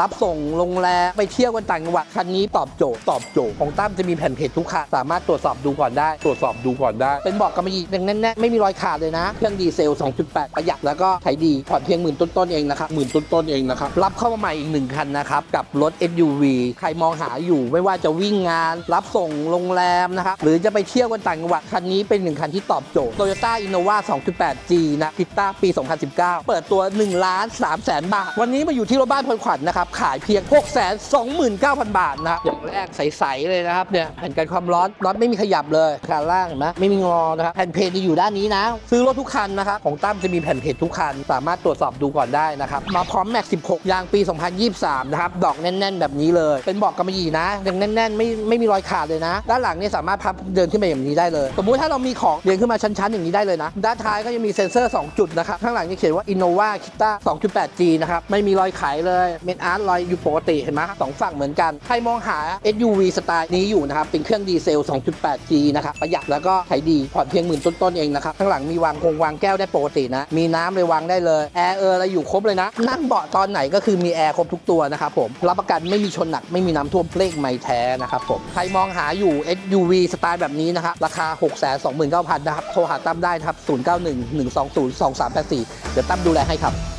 รับส่งโรงแรมไปเที่ยวกันต่างจังหวัดคันนี้ตอบโจทย์ตอบโจทย์ของตั้มจะมีแผ่นเพจทุกคันสามารถตรวจสอบดูก่อนได้ ตรวจสอบดูก่อนได้ เป็นบอกกำมะหยี่แน่นๆไม่มีรอยขาดเลยนะ เครื่องดีเซล 2.8 ประหยัดแล้วก็ไถดีผ่อนเพียงหมื่นต้นๆเองนะครับหมื่นต้นๆเองนะครับรับเข้ามาใหม่อีกหนึ่งคันนะครับกับรถ SUV ใครมองหาอยู่ไม่ว่าจะวิ่งงาน รับส่งโรงแรมนะครับหรือจะไปเที่ยวกันต่างจังหวัดคันนี้เป็นหนึ่งคันที่ตอบโจทย์ Toyota Innova 2.8G นะพิต้าปี 2019 เปิดตัว1ล้าน3แสนบาทวันนี้มาอยู่ที่รถบ้านพลขวัญนะครับขายเพียง 6 2 9 0 0 0 บาทนะครับอย่างแรกใส ๆ เลยนะครับเนี่ยแผ่นกันความร้อนน็อตไม่มีขยับเลยขาล่างเห็นไหมไม่มีงอนะครับแผ่นเพจจะอยู่ด้านนี้นะ ซื้อรถทุกคันนะครับของตั้มจะมีแผ่นเพจทุกคัน สามารถตรวจสอบดูก่อนได้นะครับมาพร้อมแม็ก16 ยางปี 2023 นะครับดอกแน่น ๆ แบบนี้เลย เป็นบอกกำมะหยี่นะยังแน่น ๆ ไม่ไม่มีรอยขาดเลยนะ ด้านหลังเนี่ยสามารถพับเดินขึ้นไปอย่างนี้ได้เลย สมมุติถ้าเรามีของเดินขึ้นมาชั้นๆอย่างนี้ได้เลยนะด้านท้ายก็จะมีเซ็นเซอร์ 2 จุดนะครับข้างหลังนี่เขียนว่า Innova Kita 2.8G นะครับไม่มีรอยไขเลยเมนอาร์ตรอยอยู่ปกติเห็นไหมสองฝั่งเหมือนกัน ใครมองหา SUV สไตล์นี้อยู่นะครับ เป็นเครื่องดีเซล 2.8G นะครับ ประหยัดแล้วก็ไถดี ผ่อนเพียงหมื่นต้นๆเองนะครับ ข้างหลังมีวางคงวางแก้วได้ปกตินะ มีน้ำเลยวางได้เลย แอร์เอออะไรอยู่ครบเลยนะ นั่งเบาะตอนไหนก็คือมีแอร์ครบทุกตัวนะครับผม รับประกันไม่มีชนหนัก ไม่มีน้ำท่วมเลขไม่แท้นะครับผม ใครมองหาอยู่ SUV สไตล์แบบนี้นะครับ ราคา 6 2 9 0 0 0นะครับ โทรหาตั้มได้นะครับ 091 120 2384 เดี๋ยวตั้มดูแลให้ครับ